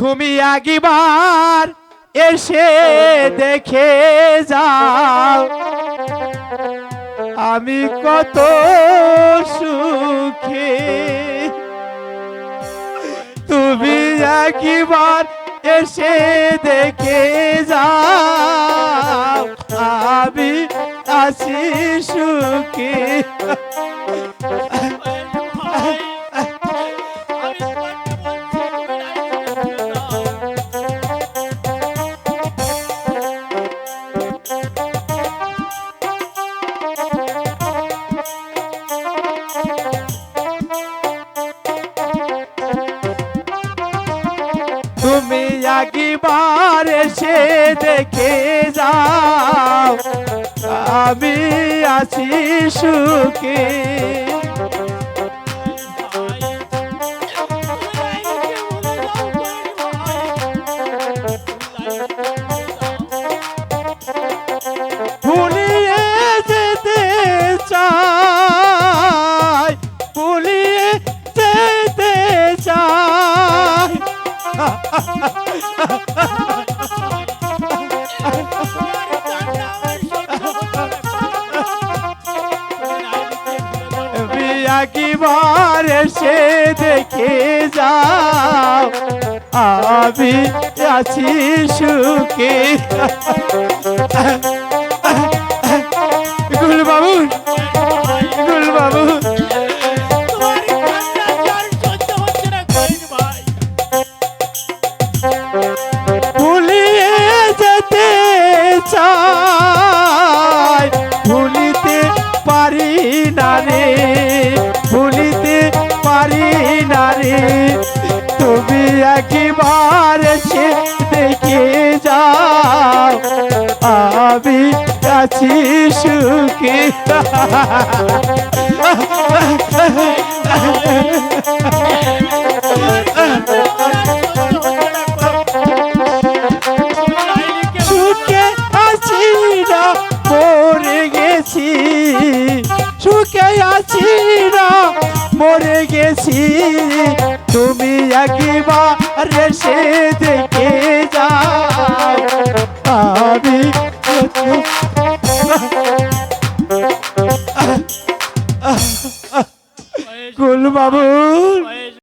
তুমি আগিবার এসে দেখে যাও। আমি কত সুখে। তুমি একবার এসে দেখে যাও। আমি আছি সুখে। একবার সে দেখে যাও। আমি আছি সুখে। একবার সে দেখে যাও। আমি আছি সুখে। গুল বাবু গুল বাবু। ভুলিয়ে যেতে চাই পারি না রে। পারি নারী তুমি একবার দেখে যাও। আমি আছি সুখী। সুখে গেছি। সুখে আছি না মরে গেছি তুমি একবার সে দেখে যা আমি কুলবাবুর